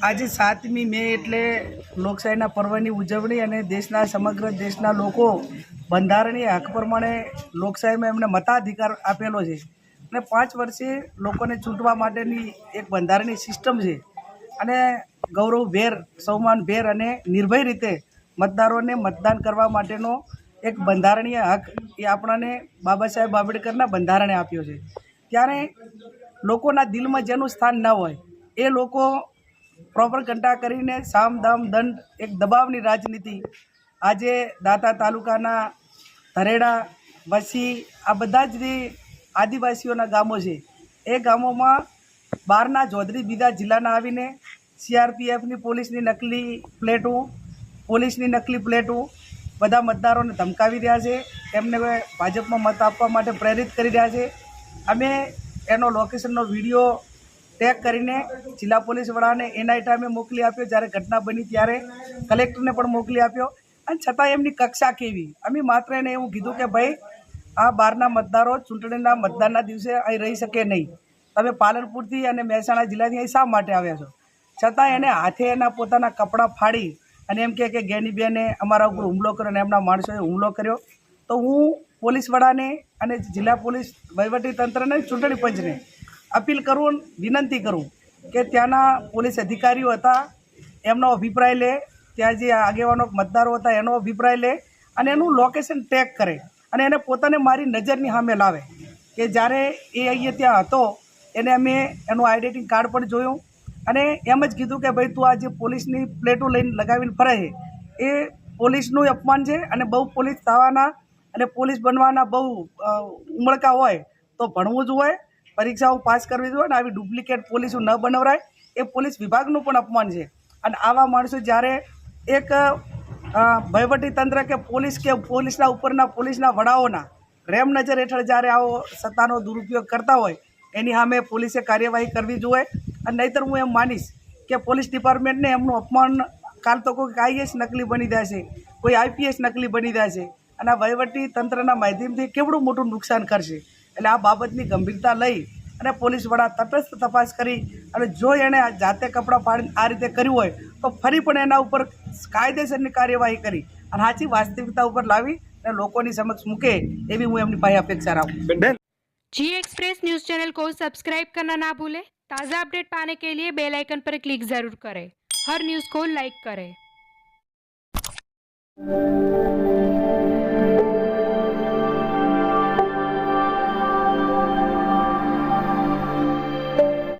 આજે સાતમી મે એટલે લોકશાહીના પર્વની ઉજવણી અને દેશના સમગ્ર દેશના લોકો બંધારણીય હક પ્રમાણે લોકશાહીમાં એમને મતાધિકાર આપેલો છે. અને પાંચ વર્ષે લોકોને ચૂંટવા માટેની એક બંધારણીય સિસ્ટમ છે. અને ગૌરવભેર સૌમાનભેર અને નિર્ભય રીતે મતદારોને મતદાન કરવા માટેનો એક બંધારણીય હક એ આપણાને બાબા સાહેબ આંબેડકરના બંધારણે આપ્યો છે. ત્યારે લોકોના દિલમાં જેનું સ્થાન ન હોય, એ લોકો પ્રોપર કંટા કરીને સામ દામ દંડ એક દબાવની રાજનીતિ. આજે દાતા તાલુકાના ધરેડા, વસી, આ બધા જ આદિવાસીઓના ગામો છે, એ ગામોમાં બહારના જોધરી બીજા જિલ્લાના આવીને સીઆરપીએફની પોલીસની નકલી પ્લેટો, પોલીસની નકલી પ્લેટો બધા મતદારોને ધમકાવી રહ્યા છે એમને ભાજપમાં મત આપવા માટે પ્રેરિત કરી રહ્યા છે. અમે એનો લોકેશનનો વીડિયો ટેગ કરીને જિલ્લા પોલીસ વડાને એના ટાઈમે મોકલી આપ્યો. જ્યારે ઘટના બની ત્યારે કલેક્ટરને પણ મોકલી આપ્યો. અને છતાં એમની કક્ષા કેવી? અમે માત્ર એને એવું કીધું કે ભાઈ, આ બહારના મતદારો ચૂંટણીના મતદાનના દિવસે અહીં રહી શકે નહીં. તમે પાલનપુરથી અને મહેસાણા જિલ્લાથી અહીં શા માટે આવ્યા છો? છતાં એને હાથે એના પોતાના કપડાં ફાડી અને એમ કે ગેનીબેને અમારા ઉપર હુમલો કર્યો અને એમના માણસોએ હુમલો કર્યો. તો હું પોલીસ વડાને અને જિલ્લા પોલીસ વહીવટી તંત્રને ચૂંટણી પંચને અપીલ કરું, વિનંતી કરું કે ત્યાંના પોલીસ અધિકારીઓ હતા, એમનો અભિપ્રાય લે, ત્યાં જે આગેવાનો, મતદારો હતા, એનો અભિપ્રાય લે અને એનું લોકેશન ટેગ કરે અને એને પોતાને મારી નજરની સામે લાવે કે જ્યારે એ અહીંયા ત્યાં હતો, એને અમે એનું આઈડેન્ટિટી કાર્ડ પણ જોયું અને એમ જ કીધું કે ભાઈ તું આ જે પોલીસની પ્લેટો લઈને લગાવીને ફરે એ પોલીસનું અપમાન છે અને બહુ પોલીસ થવાના અને પોલીસ બનવાના બહુ ઉમળકા હોય તો ભણવું જ હોય પરીક્ષાઓ પાસ કરવી જોઈએ અને આવી ડુપ્લિકેટ પોલીસો ન બનાવરાય. એ પોલીસ વિભાગનું પણ અપમાન છે. અને આવા માણસો જ્યારે એક વહીવટી તંત્ર કે પોલીસ કે પોલીસના ઉપરના પોલીસના વડાઓના રેમ નજર હેઠળ જ્યારે આવો સત્તાનો દુરુપયોગ કરતા હોય, એની સામે પોલીસે કાર્યવાહી કરવી જોઈએ. અને નહીંતર હું એમ માનીશ કે પોલીસ ડિપાર્ટમેન્ટને એમનું અપમાન કાલ તો કોઈ આઈએસ નકલી બની જાય છે, કોઈ આઈપીએસ નકલી બની જાય છે. અને વહીવટી તંત્રના માધ્યમથી કેવડું મોટું નુકસાન કરશે? એટલે આ બાબતની ગંભીરતા લઈ અને પોલીસ વડા તટસ્થ તપાસ કરી અને જો એણે આ જાતે કપડાં પાડીને આ રીતે કર્યું હોય તો ફરી પણ એના ઉપર કાયદેસરની કાર્યવાહી કરી અને સાચી વાસ્તવિકતા ઉપર લાવી અને લોકોની સમક્ષ મૂકે એવી હું એમની પાસે અપેક્ષા રાખું બેન जी एक्सप्रेस न्यूज चैनल को सब्सक्राइब करना ना भूलें ताज़ा अपडेट पाने के लिए बेल आइकन पर क्लिक ज़रूर करें हर न्यूज़ को लाइक करें